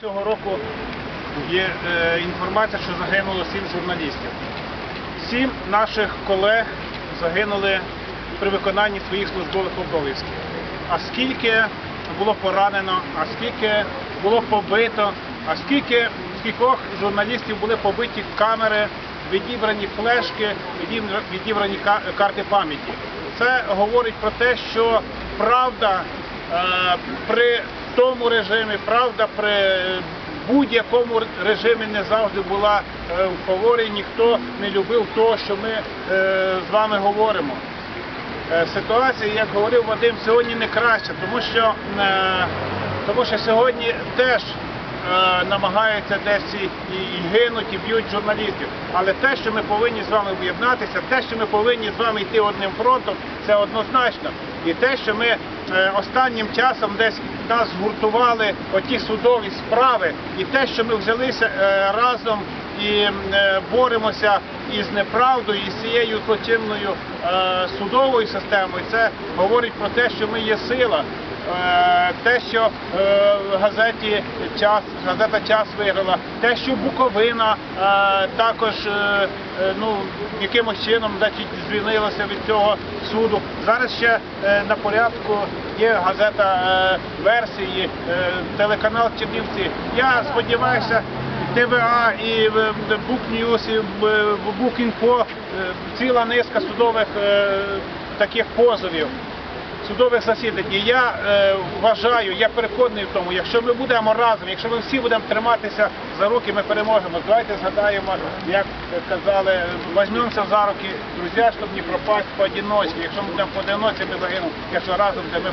Цього року є е, інформація, що загинуло сім журналістів. Сім наших колег загинули при виконанні своїх службових обов'язків. А скільки було поранено, а скільки було побито, а скільки скількох журналістів були побиті камери, відібрані флешки, відібрані карти пам'яті. Це говорить про те, що правда е, при тому режимі, правда при будь-якому режимі не завжди була е, в фаворі, ніхто не любив того, що ми е, з вами говоримо. Е, Ситуація, як говорив Вадим, сьогодні не краща, тому що, тому що сьогодні теж намагаються десь і, і, гинуть, і б'ють журналістів. Але те, що ми повинні з вами об'єднатися, те, що ми повинні з вами йти одним фронтом, це однозначно. І те, що ми останнім часом десь нас згуртували оті судові справи, і те, що ми взялися е, разом і е, боремося із неправдою, і з цією злочинною е, судовою системою, це говорить про те, що ми є сила. Е, Те, що е, в газеті час газета час виграла, те, що Буковина е, також е, е, ну якимось чином значить, звільнилася від цього суду. Зараз ще е, на порядку є газета е, версії, е, телеканал Чернівці. Я сподіваюся. ТВА і Бук Ньюс, і Букінфо, ціла низка судових е, таких позовів, судових засідань. І я е, вважаю, я переконаний в тому, якщо ми будемо разом, якщо ми всі будемо триматися за руки, ми переможемо. Давайте згадаємо, як казали, візьмемося за руки, друзі, щоб не пропасть поодиночці. Якщо ми будемо поодиночці, ми загинемо. Якщо разом, то ми